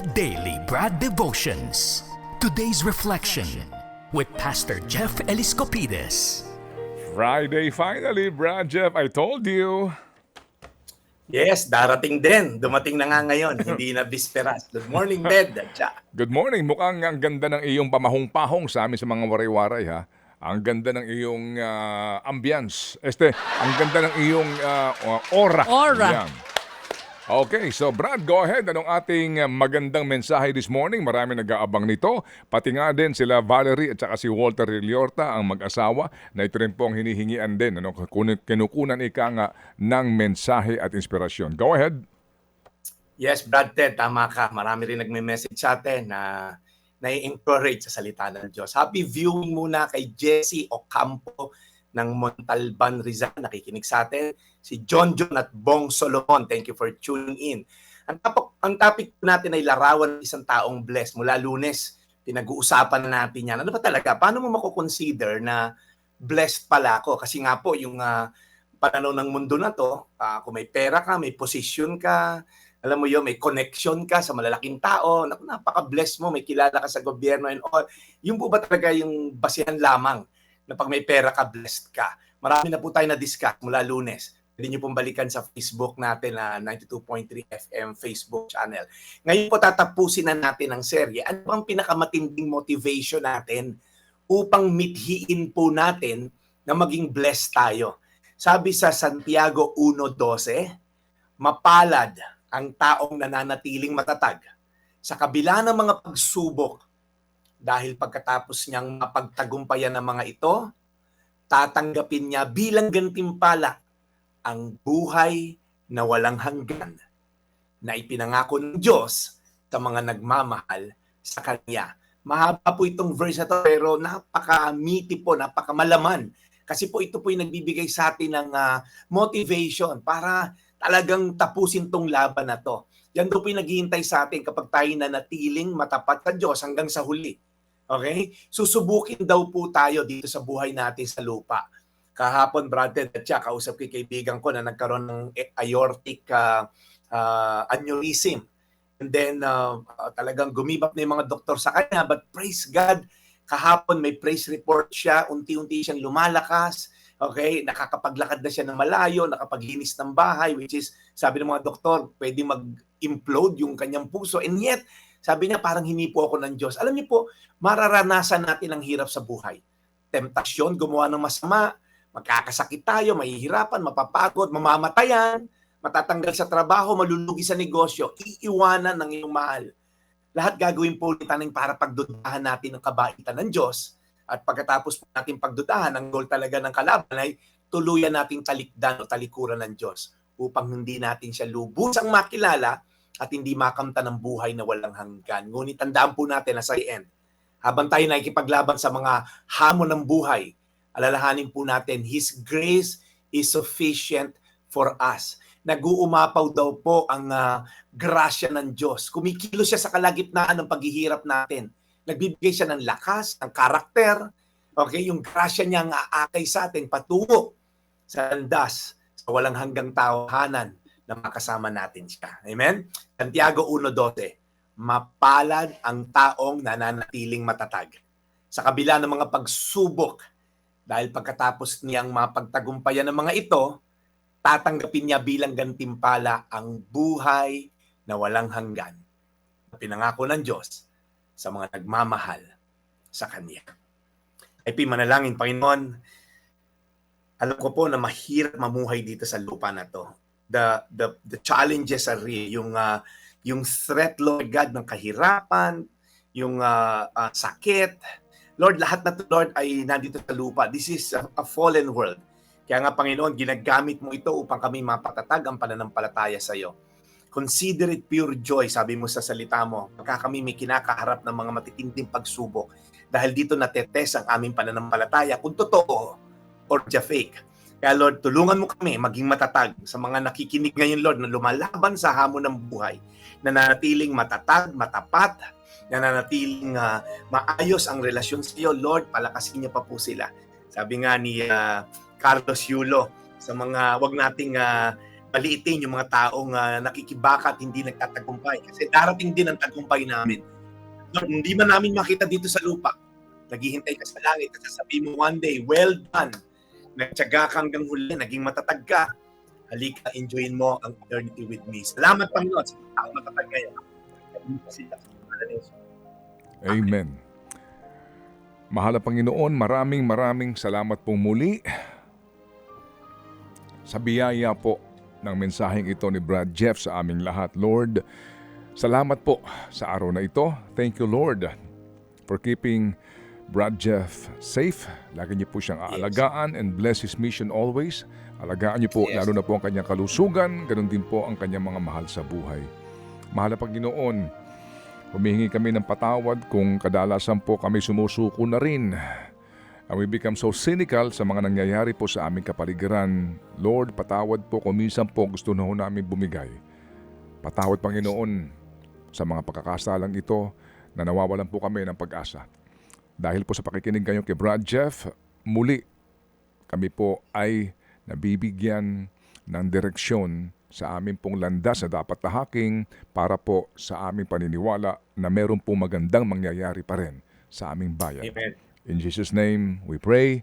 The Daily Brad Devotions. Today's reflection with Pastor Jeff Eliscopides. Friday finally, Brad Jeff, I told you. Yes, darating din. Dumating na nga ngayon, hindi na bisperas. Good morning, Bed. Good morning. Mukhang ang ganda ng iyong pamahong-pahong sa amin sa mga waray-waray ha. Ang ganda ng iyong ah, ambience. Este, ang ganda ng iyong ah, aura. Aura. Yan. Okay, so Brad, go ahead. Anong ating ah, magandang mensahe this morning? Marami nag-aabang nito. Pati nga din sila Valerie at saka si Walter Reliorta, ang mag-asawa, na ito rin po ang hinihingian din. Ano, kun- kinukunan ika nga ng mensahe at inspirasyon. Go ahead. Yes, Brad Ted, tama ka. Marami rin nagme-message sa atin na nai-encourage sa salita ng Diyos. Happy viewing muna kay Jesse Ocampo ng Montalban Rizal. Nakikinig sa atin. Si John John at Bong Solomon. Thank you for tuning in. Ang topic, ang topic natin ay larawan ng isang taong blessed. Mula lunes, pinag-uusapan na natin yan. Ano ba talaga? Paano mo mako-consider na blessed pala ako? Kasi nga po, yung ah, pananaw ng mundo na to, ah, kung may pera ka, may position ka, alam mo yun, may connection ka sa malalaking tao, napaka-bless mo, may kilala ka sa gobyerno and all. Yung po ba talaga yung basihan lamang na pag may pera ka, blessed ka? Marami na po tayo na-discuss mula lunes. Pwede nyo pong balikan sa Facebook natin na 92.3 FM Facebook channel. Ngayon po tatapusin na natin ang serye. Ano bang pinakamatinding motivation natin upang mithiin po natin na maging blessed tayo? Sabi sa Santiago 1.12, mapalad ang taong nananatiling matatag sa kabila ng mga pagsubok dahil pagkatapos niyang mapagtagumpayan ng mga ito, tatanggapin niya bilang gantimpala ang buhay na walang hanggan na ipinangako ng Diyos sa mga nagmamahal sa Kanya. Mahaba po itong verse na to pero napaka-meaty po, napaka-malaman. Kasi po ito po yung nagbibigay sa atin ng ah, motivation para talagang tapusin tong laban na to. Yan daw po yung naghihintay sa atin kapag tayo na natiling matapat sa Diyos hanggang sa huli. Okay? Susubukin daw po tayo dito sa buhay natin sa lupa. Kahapon, brother, at siya, kausap yung kaibigan ko na nagkaroon ng aortic ah, ah, aneurysm. And then, uh, uh, talagang gumibap na yung mga doktor sa kanya. But praise God, kahapon may praise report siya, unti-unti siyang lumalakas. Okay, nakakapaglakad na siya ng malayo, nakapaglinis ng bahay, which is, sabi ng mga doktor, pwede mag-implode yung kanyang puso. And yet, sabi niya, parang hinipo ako ng Diyos. Alam niyo po, mararanasan natin ang hirap sa buhay. Temptasyon, gumawa ng masama, magkakasakit tayo, mahihirapan, mapapagod, mamamatayan, matatanggal sa trabaho, malulugi sa negosyo, iiwanan ng iyong mahal. Lahat gagawin po ulit natin para pagdudahan natin ang kabaitan ng Diyos. At pagkatapos po natin pagdudahan, ang goal talaga ng kalaban ay tuluyan nating talikdan o talikuran ng Diyos upang hindi natin siya lubusang makilala at hindi makamta ng buhay na walang hanggan. Ngunit tandaan po natin na sa end, habang tayo nakikipaglaban sa mga hamon ng buhay, alalahanin po natin, His grace is sufficient for us. Nag-uumapaw daw po ang ah, grasya ng Diyos. Kumikilos siya sa kalagitnaan ng paghihirap natin. Nagbibigay siya ng lakas, ng karakter. Okay, yung grasya niya ang aakay sa atin patungo sa landas, sa walang hanggang tawahanan na makasama natin siya. Amen? Santiago 1.12 Mapalad ang taong nananatiling matatag sa kabila ng mga pagsubok dahil pagkatapos niyang mapagtagumpayan ng mga ito, tatanggapin niya bilang gantimpala ang buhay na walang hanggan na pinangako ng Diyos sa mga nagmamahal sa Kanya. Ay pimanalangin, Panginoon, alam ko po na mahirap mamuhay dito sa lupa na to. The the the challenges are real. Yung ah, yung threat Lord God ng kahirapan, yung ah, ah, sakit. Lord, lahat na to Lord ay nandito sa lupa. This is a, a fallen world. Kaya nga Panginoon, ginagamit mo ito upang kami mapatatag ang pananampalataya sa iyo. Consider it pure joy, sabi mo sa salita mo, pagka kami may kinakaharap ng mga matitinding pagsubok. Dahil dito natetes ang aming pananampalataya kung totoo or ja fake. Kaya Lord, tulungan mo kami maging matatag sa mga nakikinig ngayon, Lord, na lumalaban sa hamon ng buhay, na nanatiling matatag, matapat, na nanatiling ah, maayos ang relasyon sa iyo, Lord, palakasin niyo pa po sila. Sabi nga ni ah, Carlos Yulo, sa mga wag nating ah, maliitin yung mga taong ah, nakikibaka at hindi nagtatagumpay. Kasi darating din ang tagumpay namin. Lord, hindi man namin makita dito sa lupa. Naghihintay ka sa langit at sasabihin mo one day, well done. Nagtyaga ka hanggang huli, naging matatag ka. Halika, enjoyin mo ang eternity with me. Salamat, Panginoon, sa taong matatag Jesus. Amen. Mahal na Panginoon, maraming maraming salamat pong muli sa biyaya po ng mensaheng ito ni Brad Jeff sa aming lahat. Lord, salamat po sa araw na ito. Thank you, Lord, for keeping Brad Jeff safe. Lagi niyo po siyang aalagaan and bless his mission always. Alagaan niyo po Yes. lalo na po ang kanyang kalusugan, ganun din po ang kanyang mga mahal sa buhay. Mahal na Panginoon, Humihingi kami ng patawad kung kadalasan po kami sumusuko na rin. And we become so cynical sa mga nangyayari po sa aming kapaligiran. Lord, patawad po kung minsan po gusto na ho namin bumigay. Patawad Panginoon sa mga pagkakasalang ito na nawawalan po kami ng pag-asa. Dahil po sa pakikinig kayo kay Brad Jeff, muli kami po ay nabibigyan ng direksyon sa aming pong landas na dapat tahaking para po sa aming paniniwala na meron pong magandang mangyayari pa rin sa aming bayan. Amen. In Jesus' name, we pray.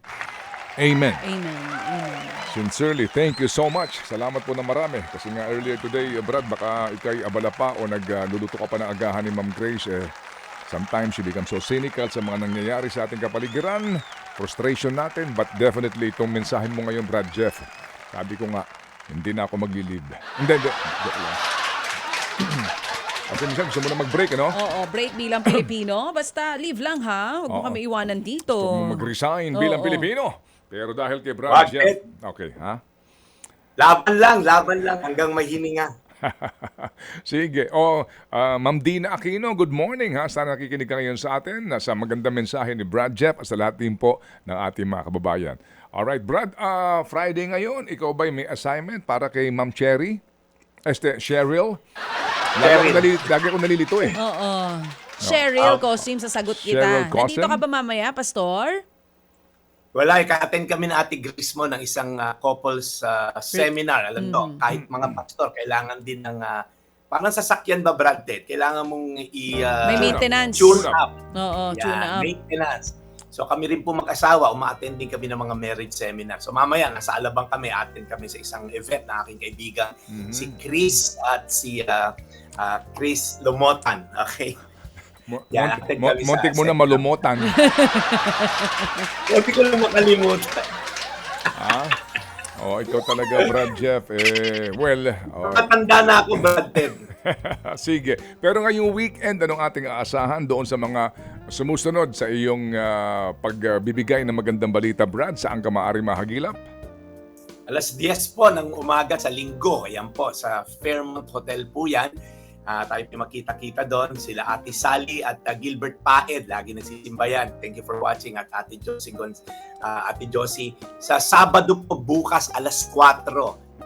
Amen. Amen. Amen. Sincerely, thank you so much. Salamat po na marami. Kasi nga earlier today, uh, Brad, baka ikay abala pa o nagluluto ka pa ng agahan ni Ma'am Grace. Eh, sometimes you become so cynical sa mga nangyayari sa ating kapaligiran. Frustration natin. But definitely, itong mensahe mo ngayon, Brad Jeff. Sabi ko nga, hindi na ako magli-leave. Hindi, hindi. Kasi minsan gusto mo na mag-break, ano? Oo, break bilang Pilipino. Basta leave lang ha. Huwag mo Oo. kami iwanan dito. Gusto mo mag-resign Oo. bilang Pilipino. Pero dahil kay Brad Bakit? Jeff... Okay, ha? Laban lang, laban lang hanggang may hininga. Sige. O, ah, Ma'am Dina Aquino, good morning ha. Sana nakikinig ka ngayon sa atin sa magandang mensahe ni Brad Jeff at sa lahat din po ng ating mga kababayan. Alright, Brad, ah, Friday ngayon, ikaw ba may assignment para kay Ma'am Cherry? Este, Cheryl? Lagi ako, Cheryl. nali- lagi ako nalilito eh. Oo. Cheryl Ah, Cosim, sasagot Cheryl kita. Cosim? Nandito ka ba mamaya, Pastor? Wala, ika-attend kami na Ate Grace mo ng isang ah, couples ah, seminar. Alam to, Mm. kahit mga pastor, kailangan din ng, ah, parang sasakyan ba, Brad Ted? Kailangan mong i- ah, May maintenance. tune up. Oo, Yan, tune up. maintenance. So kami rin po mag-asawa, uma-attend din kami ng mga marriage seminar. So mamaya, nasa Alabang kami, attend kami sa isang event na aking kaibigan, Mhm. si Chris at si ah, ah, Chris Lumotan. Okay? Mo- Yan, mo- kami sa muntik mo na malumutan. Hindi ko lang makalimutan. ha? Oh, ikaw talaga, Brad Jeff. Eh, well, oh, Matanda na ako, Brad Ted. Sige. Pero ngayong weekend, anong ating aasahan doon sa mga sumusunod sa iyong ah, pagbibigay ng magandang balita, Brad? Saan ka maaari mahagilap? Alas 10 po ng umaga sa linggo. Ayan po, sa Fairmont Hotel po yan. Ah, tayo makita-kita doon. Sila Ate Sally at ah, Gilbert Paed. Lagi nagsisimba yan. Thank you for watching. At Ate Josie, Gonz, ah, Ate Josie. Sa Sabado po bukas alas 4.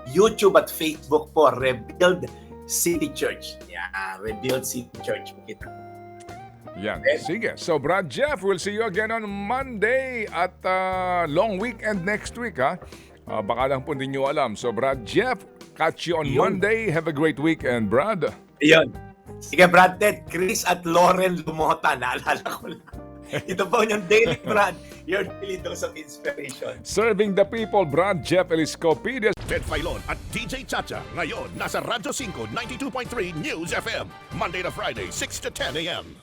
YouTube at Facebook po, Rebuild City Church. Yeah, Rebuild City Church. Makita. Yan. Sige. So, Brad Jeff, we'll see you again on Monday at ah, long weekend next week, ha? Ah, baka lang po hindi nyo alam. So, Brad Jeff, catch you on. Monday. Have a great weekend, Brad. Ayun. Sige, Brad Ted, Chris at Lauren Lumota. Naalala ko lang. Ito po yung Daily Brad, your daily dose of inspiration. Serving the people, Brad Jeff Eliscopides. Ted Filon at DJ Chacha. Ngayon, nasa Radyo 5, 92.3 News FM. Monday to Friday, 6 to 10 a.m.